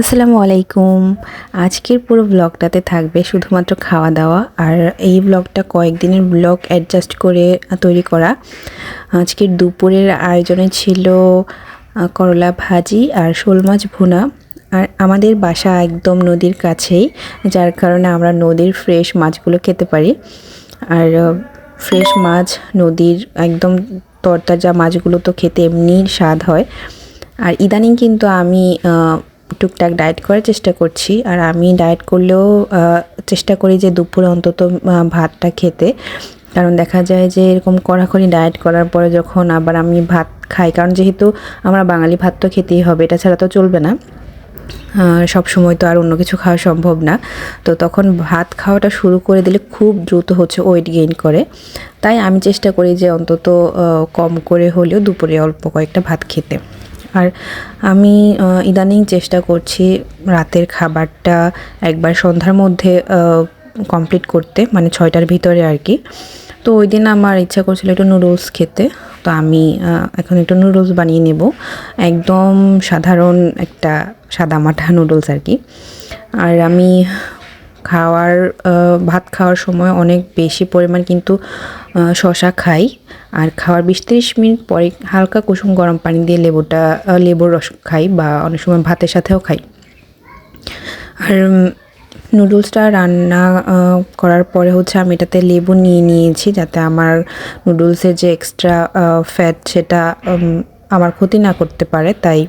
আসসালামু আলাইকুম। আজকের পুরো ব্লগটাতে থাকবে শুধুমাত্র খাওয়া দাওয়া আর এই ব্লগটা কয়েকদিনের ব্লগ অ্যাডজাস্ট করে তৈরি করা। আজকের দুপুরের আয়োজনে ছিল করলা ভাজি আর শোল মাছ ভুনা। আর আমাদের বাসা একদম নদীর কাছেই, যার কারণে আমরা নদীর ফ্রেশ মাছগুলো খেতে পারি। আর ফ্রেশ মাছ নদীর একদম তরতাজা মাছগুলো তো খেতে এমনি স্বাদ হয়। আর ইদানিং কিন্তু আমি টুকটাক ডায়েট করার চেষ্টা করছি। আর আমি ডায়েট করলেও চেষ্টা করি যে দুপুরে অন্তত ভাতটা খেতে। কারণ দেখা যায় যে এরকম কড়াকড়ি ডায়েট করার পরে যখন আবার আমি ভাত খাই, কারণ যেহেতু আমরা বাঙালি, ভাত তো খেতেই হবে, এটা ছাড়া তো চলবে না। সব সময় তো আর অন্য কিছু খাওয়া সম্ভব না। তো তখন ভাত খাওয়াটা শুরু করে দিলে খুব দ্রুত হচ্ছে ওয়েট গেইন করে। তাই আমি চেষ্টা করি যে অন্তত কম করে হলেও দুপুরে অল্প কয়েকটা ভাত খেতে। আর আমি ইদানিং চেষ্টা করছি রাতের খাবারটা একবার সন্ধ্যার মধ্যে কমপ্লিট করতে মানে ছয়টার ভিতরে আর কি। তো ওই দিন আমার ইচ্ছা করছিল একটু নুডলস খেতে, তো আমি এখন একটু নুডলস বানিয়ে নেব। একদম সাধারণ একটা সাদা মাঠা নুডলস আর কি। আর আমি খাওয়ার ভাত খাওয়ার সময় অনেক বেশি পরিমাণ কিন্তু শশা খাই। আর খাওয়ার বিশ তিরিশ মিনিট পরে হালকা কুসুম গরম পানি দিয়ে লেবুটা লেবুর রস খাই বা অনেক সময় ভাতের সাথেও খাই। আর নুডলসটা রান্না করার পরে হচ্ছে আমি এটাতে লেবু নিয়ে নিয়েছি যাতে আমার নুডলসের যে এক্সট্রা ফ্যাট সেটা আমার ক্ষতি না করতে পারে। তাই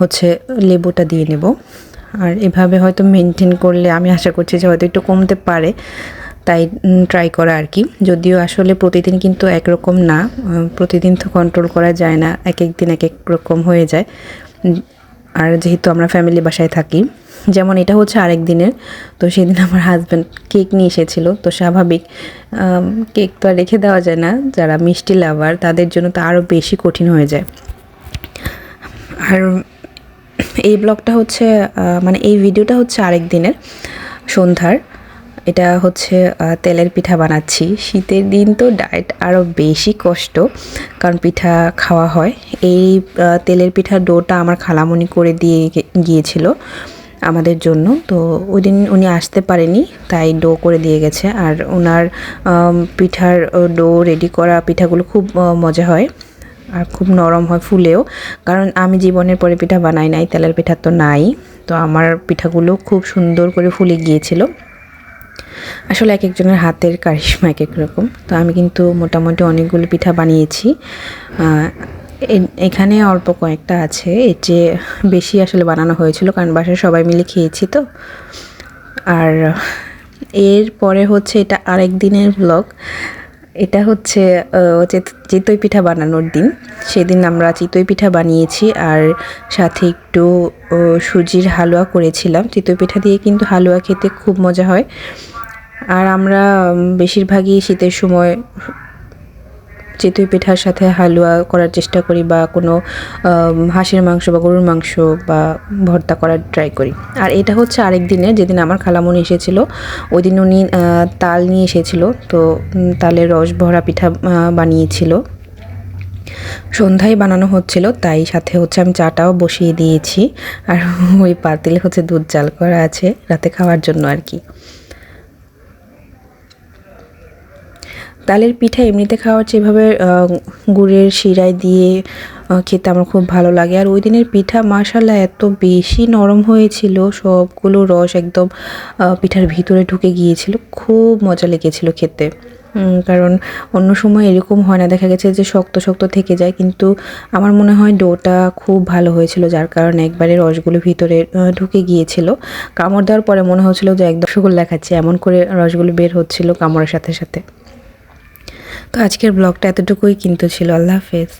হচ্ছে লেবুটা দিয়ে নেব। আর এভাবে হয়তো মেনটেন করলে আমি আশা করছি যে হয়তো একটু কমতে পারে। তাই ট্রাই করা আর কি। যদিও আসলে প্রতিদিন কিন্তু একরকম না প্রতিদিন তো কন্ট্রোল করা যায় না এক এক দিন এক এক রকম হয়ে যায়। আর যেহেতু আমরা ফ্যামিলি বাসায় থাকি, যেমন এটা হচ্ছে আরেক দিনের, তো সেদিন আমার হাজব্যান্ড কেক নিয়ে এসেছিল, তো স্বাভাবিক কেক তো আর রেখে দেওয়া যায় না, যারা মিষ্টি লাভার তাদের জন্য তো আরও বেশি কঠিন হয়ে যায়। আর এই ব্লগটা হচ্ছে মানে এই ভিডিওটা হচ্ছে আরেক দিনের, সন্ধ্যার। এটা হচ্ছে তেলের পিঠা বানাচ্ছি। শীতের দিন তো ডায়েট আরও বেশি কষ্ট, কারণ পিঠা খাওয়া হয়। এই তেলের পিঠার ডোটা আমার খালামণি করে দিয়ে গিয়েছিল আমাদের জন্য। তো ওই দিন উনি আসতে পারেনি, তাই ডো করে দিয়ে গেছে। আর ওনার পিঠার ডো রেডি করা পিঠাগুলো খুব মজা হয়। আর খুব নরম হয় ফুলেও। কারণ আমি জীবনের পরে পিঠা বানাই নাই, তেলের পিঠা তো নাই। তো আমার পিঠাগুলো খুব সুন্দর করে ফুলে গিয়েছিল। আসলে এক একজনের হাতের কারিশমা এক এক রকম। তো আমি কিন্তু মোটামুটি অনেকগুলো পিঠা বানিয়েছি। এখানে অল্প কয়েকটা আছে। এর চেয়ে বেশি আসলে বানানো হয়েছিল কারণ বাসায় সবাই মিলে খেয়েছি তো। আর এর পরে হচ্ছে এটা আরেক দিনের ব্লগ এটা হচ্ছে চিতই পিঠা বানানোর দিন। সেদিন আমরা চিতই পিঠা বানিয়েছি আর সাথে একটু সুজির হালুয়া করেছিলাম। চিতই পিঠা দিয়ে কিন্তু হালুয়া খেতে খুব মজা হয়। আর আমরা বেশিরভাগই শীতের সময় চিতই পিঠার সাথে হালুয়া করার চেষ্টা করি বা কোনো হাঁসের মাংস বা গরুর মাংস বা ভর্তা করার ট্রাই করি। আর এটা হচ্ছে আরেক দিনের যেদিন আমার খালামণি এসেছিল, ওই দিন উনি তাল নিয়ে এসেছিল। তো তালের রস ভরা পিঠা বানিয়েছিল। সন্ধ্যায় বানানো হচ্ছিল, তাই সাথে হচ্ছে আমি চাটাও বসিয়ে দিয়েছি। আর ওই পাতিলে হচ্ছে দুধ জাল করা আছে, রাতে খাওয়ার জন্য আর কি। তালের পিঠা এমনিতে খাওয়ার চেয়ে এভাবে গুড়ের শিরায় দিয়ে খেতে আমার খুব ভালো লাগে। আর ওই দিনের পিঠা মাশাল্লাহ এত বেশি নরম হয়েছিল, সবগুলো রস একদম পিঠার ভিতরে ঢুকে গিয়েছিল। খুব মজা লেগেছিল খেতে। কারণ অন্য সময় এরকম হয় না, দেখা গেছে যে শক্ত শক্ত থেকে যায়, কিন্তু আমার মনে হয় ডোটা খুব ভালো হয়েছিল, যার কারণে একবারে রসগুলো ভিতরে ঢুকে গিয়েছিল। কামড় দেওয়ার পরে মনে হচ্ছিল যে একদম রসগোল্লা খাচ্ছি এমন করে রসগুলো বের হচ্ছিল কামড়ের সাথে সাথে। তো আজকের ব্লগটা এতটুকুই কিন্তু ছিল আল্লাহ হাফেজ।